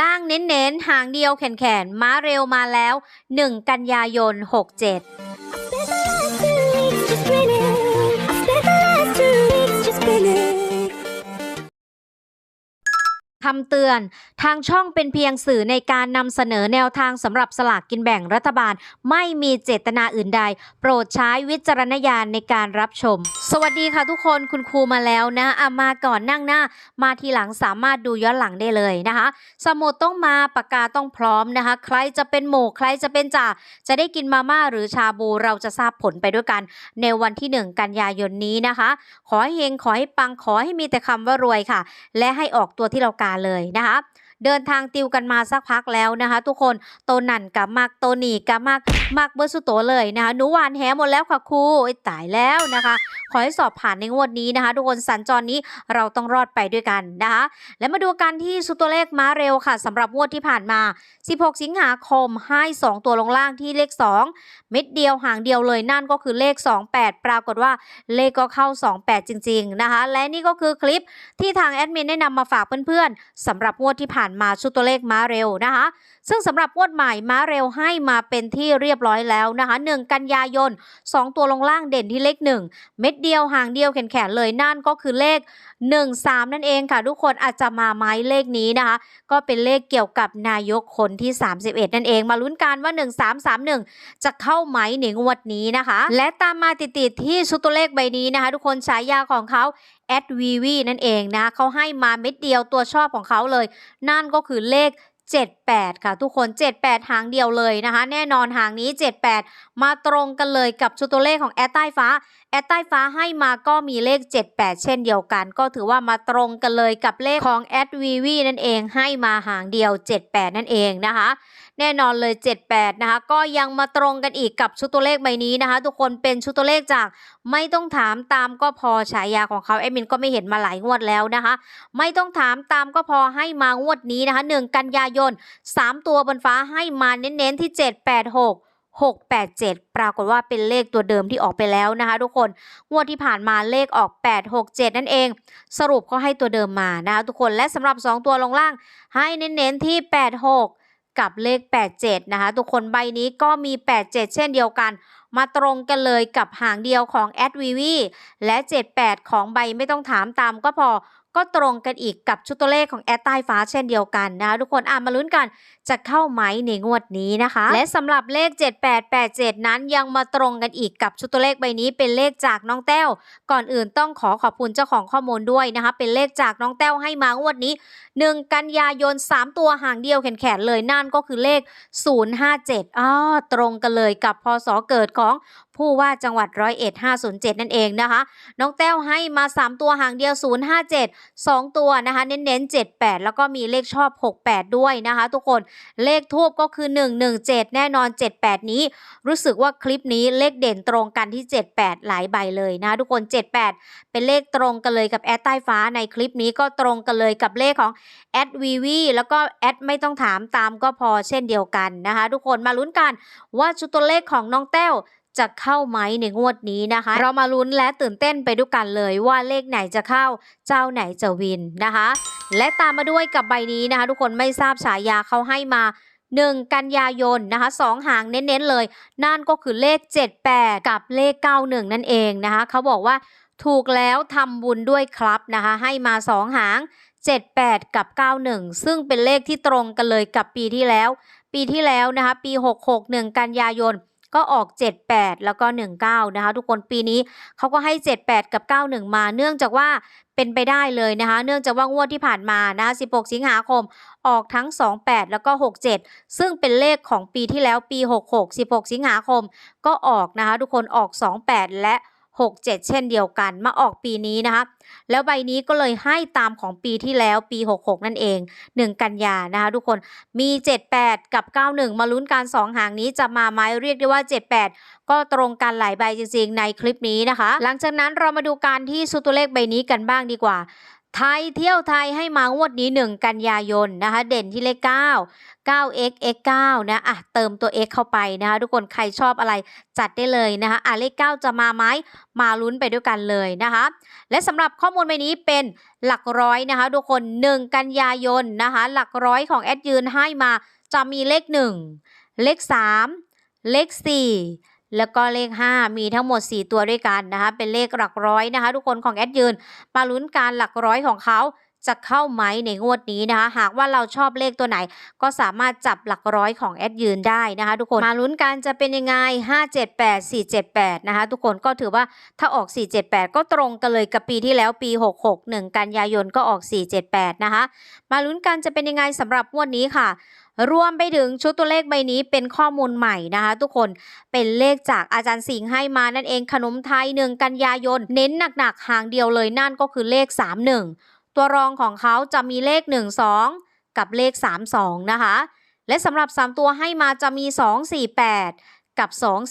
ล่างเน้นๆ หางเดียวแขนๆ ม้าเร็วมาแล้ว 1 กันยายน 67 คำเตือน ทางช่องเป็นเพียงสื่อในการนำเสนอแนวทางสำหรับสลากกินแบ่งรัฐบาล ไม่มีเจตนาอื่นใด โปรดใช้วิจารณญาณในการรับชม สวัสดีค่ะทุกคนคุณครูมาแล้วนะอามาก่อนนั่งหน้า มาทีหลังสามารถดูย้อนหลังได้เลยนะคะ สมุดต้องมาปากกาต้องพร้อมนะคะ ใครจะเป็นหมูใครจะเป็นจ่าจะได้กินมาม่าหรือชาบูเราจะทราบผลไปด้วยกัน ในวันที่ 1 กันยายนนี้นะคะ ขอให้เฮงขอให้ปังขอให้มีแต่คำว่ารวยค่ะ และให้ออกตัวที่เราการเลยนะคะ เดินทางติวกันมาสักพักแล้วนะคะ ทุกคนโตนันกับมักโตนีกับมักมักเบอร์สุโตเลยนะคะหนูหวานแหหมดแล้วค่ะครูโอ้ตายแล้วนะคะ ขอให้สอบผ่านในงวดนี้นะคะ ทุกคนสัญจรนี้เราต้องรอดไปด้วยกันนะคะและมาดูกันที่สุตัวเลขม้าเร็วค่ะสำหรับงวดที่ผ่านมา 16 สิงหาคมให้ 2 ตัวลงล่างที่เลข 2 เม็ดเดียวหางเดียวเลยนั่นก็คือเลข 28 ปรากฏว่าเลขก็เข้า 28 จริง ๆนะคะ และนี่ก็คือคลิปที่ทางแอดมินได้นำมาฝากเพื่อนๆสำหรับงวดที่ผ่านมาชุดตัวเลขม้าเร็วนะคะ ซึ่งสำหรับงวดใหม่ม้าเร็วให้มาเป็นที่เรียบร้อยแล้วนะคะ 1 กันยายน 2 ตัวลงล่างเด่นที่เลข 1 เม็ดเดียวห่างเดียวแขนๆเลยนั่นก็คือเลข 1 3 นั่นเองค่ะทุกคนอาจจะมาไม้เลขนี้นะคะ ก็เป็นเลขเกี่ยวกับนายกคนที่ 31 นั่นเองมาลุ้นกันว่า 1331 จะเข้าไหมในงวดนี้นะคะ และตามมาติดๆที่ชุดตัวเลขใบนี้นะคะ ทุกคนฉายาของเขา แอดวีวีนั่นเองนะเขาให้มาเม็ดเดียวตัวชอบของเขาเลย นั่นก็คือเลข 78 ค่ะทุกคน 78 หางเดียวเลยนะคะ แน่นอนหางนี้ 78 มาตรงกันเลยกับชุดตัวเลขของแอดใต้ฟ้าแอดใต้ฟ้าให้มาก็มีเลข 78 เช่นเดียวกัน ก็ถือว่ามาตรงกันเลยกับเลขของแอดวีวีนั่นเองให้มาหางเดียว 78 นั่นเองนะคะ แน่นอนเลย 78 นะคะ ก็ยังมาตรงกันอีกกับชุดตัวเลขใบนี้นะคะ ทุกคนเป็นชุดตัวเลขจากไม่ต้องถามตามก็พอฉายาของเขาแอดมินก็ไม่เห็นมาหลายงวดแล้วนะคะ ไม่ต้องถามตามก็พอให้มางวดนี้นะคะ 1 กันยายน 3 ตัวบนฟ้าให้มาเน้นๆที่ 786 687 ปรากฏว่าเป็นเลขตัวเดิมที่ออกไปแล้วนะคะ ทุกคน งวดที่ผ่านมาเลขออก 867 นั่นเอง สรุปเขาให้ตัวเดิมมานะคะทุกคน และสำหรับ 2 ตัวลงล่าง ให้เน้นๆที่ 86 กับเลข 87 นะคะ ทุกคนใบนี้ก็มี 87 เช่นเดียวกัน มาตรงกันเลยกับหางเดียวของแอดวีวีและ 78 ของใบไม่ต้องถามตามก็พอ ก็ตรงกันอีกกับชุดตัวเลขของแอดใต้ฟ้าเช่นเดียวกันนะคะทุกคนอ่ามาลุ้นกันจะเข้าไหมในงวดนี้นะคะ และสำหรับเลข 7887 นั้นยังมาตรงกันอีกกับชุดตัวเลขใบนี้เป็นเลขจากน้องแต้ว ก่อนอื่นต้องขอขอบคุณเจ้าของข้อมูลด้วยนะคะ เป็นเลขจากน้องแต้วให้มางวดนี้ 1 กันยายน 3 ตัวห่างเดียวแขนๆเลยนั่นก็คือเลข 057อ้อตรงกันเลยกับพศเกิดของ ผู้ว่าจังหวัดร้อยเอ็ด507 นั่นเองนะคะ น้องแต้วให้มา 3 ตัวหางเดียว 057 2 ตัวนะคะ เน้นๆ 78 แล้วก็มีเลขชอบ 68 ด้วยนะคะ ทุกคนเลขทูบก็คือ 117 แน่นอน 78 นี้ รู้สึกว่าคลิปนี้เลขเด่นตรงกันที่ 78 หลายใบเลยนะคะทุกคน 78 เป็นเลขตรงกันเลยกับแอดใต้ฟ้าในคลิปนี้ก็ตรงกันเลยกับเลขของแอดวีวีแล้วก็แอดไม่ต้องถามตามก็พอเช่นเดียวกันนะคะ ทุกคนมาลุ้นกันว่าชุดตัวเลขของน้องแต้ว จะเข้าไหมในงวดนี้นะคะ เรามาลุ้นและตื่นเต้นไปด้วยกันเลยว่าเลขไหนจะเข้าเจ้าไหนจะวินนะคะ และตามมาด้วยกับใบนี้นะคะ ทุกคนไม่ทราบฉายาเขาให้มา1 กันยายนนะคะสองหางเน้นๆเลย นั่นก็คือเลข 78 กับเลข 91 นั่นเองนะคะเขาบอกว่าถูกแล้วทำบุญด้วยครับนะคะให้มา2หาง 78 กับ 91 ซึ่งเป็นเลขที่ตรงกันเลยกับปีที่แล้ว ปีที่แล้วนะคะปี 66 1 กันยายน ก็ออก 78 แล้วก็ 19 นะคะ ทุกคนปีนี้เขาก็ให้ 78 กับ 91 มา เนื่องจากว่าเป็นไปได้เลยนะคะ เนื่องจากว่างวดที่ผ่านมานะคะ 16 สิงหาคม ออกทั้ง 28 แล้วก็ 67 ซึ่งเป็นเลขของปีที่แล้วปี 66 16 สิงหาคม ก็ออกนะคะ ทุกคนออก 28 และ 67 เช่นเดียวกัน มาออกปีนี้นะคะ แล้วใบนี้ก็เลยให้ตามของปีที่แล้วปี 66 นั่นเอง 1 กันยานะคะทุกคนมี 78 กับ 91 มาลุ้นการ 2 หางนี้จะมาไหมเรียกได้ว่า 78 ก็ตรงกันหลายใบจริงๆ ในคลิปนี้นะคะ หลังจากนั้นเรามาดูการที่ซูตัวเลขใบนี้กันบ้างดีกว่า ไทยเที่ยวไทยให้มางวดนี้ 1 กันยายนนะคะ เด่นที่เลข 9 9x x 9นะอะเติมตัว x เข้าไปนะคะ ทุกคนใครชอบอะไรจัดได้เลยนะคะอะเลข 9 จะมาไหมมาลุ้นไปด้วยกันเลยนะคะ และสำหรับข้อมูลใบนี้เป็นหลักร้อยนะคะ ทุกคน 1 กันยายนนะคะ หลักร้อยของแอดยืนให้มาจะมีเลข 1 เลข 3 เลข 4 แล้วก็เลข 5 มีทั้งหมด 4 ตัวด้วยกันนะคะ เป็นเลขหลักร้อยนะคะ ทุกคนของแอดยืนมาลุ้นการหลักร้อยของเขา จะเข้าไหมในงวดนี้นะคะ หากว่าเราชอบเลขตัวไหน ก็สามารถจับหลักร้อยของแอดยืนได้นะคะ ทุกคนมาลุ้นกันจะเป็นยังไง 578 478 นะคะ ทุกคนก็ถือว่าถ้าออก 478 ก็ตรงกันเลยกับปีที่แล้วปี 66 1 กันยายนก็ออก 478 นะคะ มาลุ้นกันจะเป็นยังไงสำหรับงวดนี้ค่ะรวมไปถึงชุดตัวเลขใบนี้เป็นข้อมูลใหม่นะคะ ทุกคนเป็นเลขจากอาจารย์สิงห์ให้มานั่นเองขนมไทย 1 กันยายน เน้นหนักๆหางเดียวเลยนั่นก็คือเลข 31 ตัวรองของเขาจะมีเลข 12 กับเลข 32 นะคะ และสำหรับ 3 ตัวให้มาจะมี 248 กับ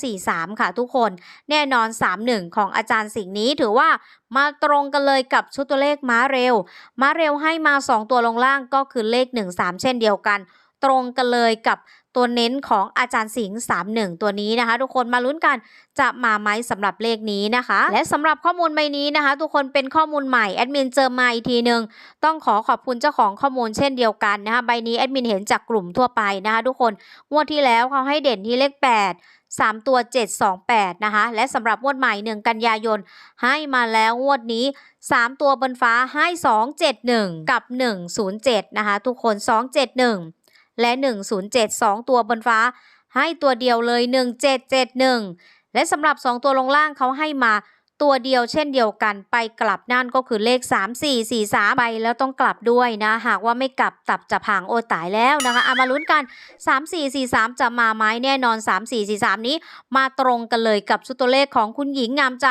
243 ค่ะทุกคน แน่นอน 31 ของอาจารย์สิ่งนี้ถือว่ามาตรงกันเลยกับชุดตัวเลขม้าเร็ว ม้าเร็วให้มา 2 ตัวลงล่างก็คือเลข 13 เช่นเดียวกัน ตรงกันเลยกับ ตัวเน้นของอาจารย์สิงห์31 ตัวนี้นะคะ ทุกคนมาลุ้นกันจะมาไหมสำหรับเลขนี้นะคะ และสำหรับข้อมูลใบนี้นะคะ ทุกคนเป็นข้อมูลใหม่แอดมินเจอมาอีกทีหนึ่งต้องขอขอบคุณเจ้าของข้อมูลเช่นเดียวกันนะคะใบนี้แอดมินเห็นจากกลุ่มทั่วไปนะคะทุกคนงวดที่แล้วเขาให้เด่นที่เลข 8 3 ตัว 728 นะคะ และสำหรับงวดใหม่ 1 กันยายน ให้มาแล้วงวดนี้ 3 ตัวบนฟ้าให้ 271 กับ 107 นะคะ ทุกคน 271 และ 107 2ตัวบนฟ้า ให้ตัวเดียวเลย 1771 และสำหรับ 2 ตัวลงล่างเขาให้มาตัวเดียวเช่นเดียวกันไปกลับนั่นก็คือเลข 3 4 4 3 ไปแล้วต้องกลับด้วยนะ หากว่าไม่กลับตับจะพังโอตายแล้วนะคะเอามาลุ้นกัน 3 4 4 3 จะมาไหมแน่นอน 3 4 4 3 นี้ มาตรงกันเลยกับชุดตัวเลขของคุณหญิงงามใจ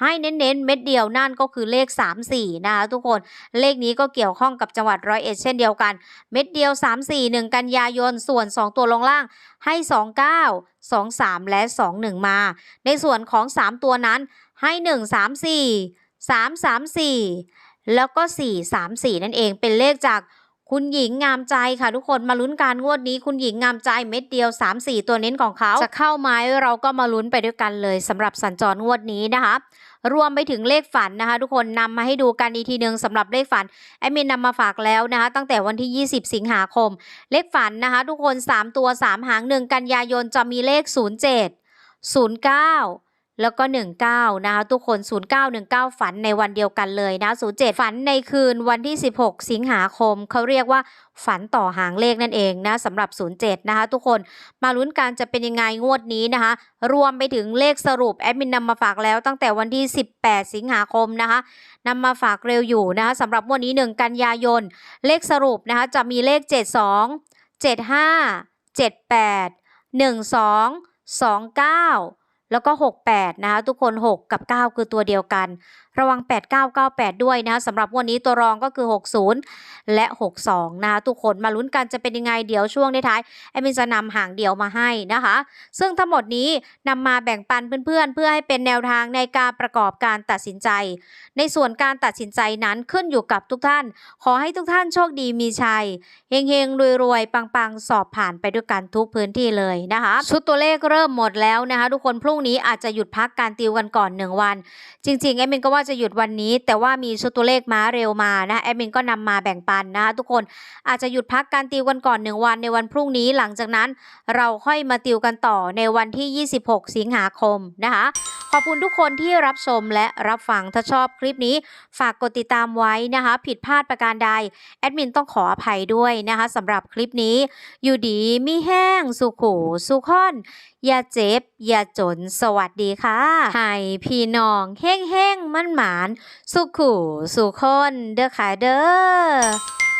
ให้เน้นๆเม็ดเดียวนั่นก็คือเลข 3 4 นะคะทุกคนเลขนี้ก็เกี่ยวข้องกับจังหวัดร้อยเอ็ดเช่นเดียวกัน เม็ดเดียว 3 4 1 กันยายน ส่วน 2 ตัวลงล่างให้ 29 2 3 และ 2 1 มา ในส่วนของ 3 ตัวนั้นให้ 1 3 4 3 3 4 แล้วก็ 4 3 4 นั่นเองเป็นเลขจากคุณหญิงงามใจค่ะทุกคนมาลุ้นการงวดนี้คุณหญิงงามใจเม็ดเดียว 3 4 ตัวเน้นของเขา จะเข้าไหมเราก็มาลุ้นไปด้วยกันเลยสำหรับสัญจรงวดนี้นะคะ รวมไปถึงเลขฝันนะคะทุกคนนำมาให้ดูกันอีกทีหนึ่งสำหรับเลขฝันแอดมินนำมาฝากแล้วนะคะตั้งแต่วันที่ 20 สิงหาคม เลขฝันนะคะทุกคน 3 ตัว 3 หาง 1 กันยายนจะมีเลข 07 09 แล้วก็ 19 นะคะทุกคน 0919 ฝันในวันเดียวกันเลยนะ 07 ฝันในคืนวันที่ 16 สิงหาคม เขาเรียกว่าฝันต่อหางเลขนั่นเองนะสำหรับ 07 นะคะทุกคนมาลุ้นกันจะเป็นยังไงงวดนี้นะคะ รวมไปถึงเลขสรุปแอดมินนำมาฝากแล้วตั้งแต่วันที่ 18 สิงหาคมนะคะนำมาฝากเร็วอยู่นะคะสำหรับงวดนี้ 1 กันยายน เลขสรุปนะคะจะมีเลข 72 75 78 12 29 แล้วก็ 68 นะคะทุกคน 6 กับ 9 คือตัวเดียวกัน ระวัง 8998 ด้วยนะคะสำหรับวันนี้ตัวรองก็คือ 60 และ 62 นะคะทุกคนมาลุ้นกันจะเป็นยังไงเดี๋ยวช่วงท้ายแอมินจะนำหางเดียวมาให้นะคะ ซึ่งทั้งหมดนี้นำมาแบ่งปันเพื่อนๆ เพื่อให้เป็นแนวทางในการประกอบการตัดสินใจ ในส่วนการตัดสินใจนั้นขึ้นอยู่กับทุกท่าน ขอให้ทุกท่านโชคดีมีชัยเฮงๆรวยๆปังๆ สอบผ่านไปด้วยกันทุกพื้นที่เลยนะคะชุดตัวเลขเริ่มหมดแล้วนะคะทุกคนพรุ่งงนี้อาจจะหยุดพักการติวกันก่อน 1 วัน จริงๆแอดมินก็ว่าจะหยุดวันนี้ แต่ว่ามีชุดตัวเลขม้าเร็วมานะแอดมินก็นำมาแบ่งปันนะคะทุกคนอาจจะหยุดพักการติวกันก่อน 1 วันในวันพรุ่งนี้หลังจากนั้น เราค่อยมาติวกันต่อในวันที่ 26 สิงหาคมนะคะขอบคุณทุกคนที่รับชมและรับฟังถ้าชอบคลิปนี้ ฝากกดติดตามไว้นะคะ ผิดพลาดประการใด แอดมินต้องขออภัยด้วยนะคะสำหรับคลิปนี้ อยู่ดีมีแห้ง สุขูสุขอน อย่าเจ็บ อย่าจนสวัสดีค่ะให้พี่น้องเฮ้งเฮ้งมั่นหมาน สุขูสุขคนเด้อค่ะเด้อ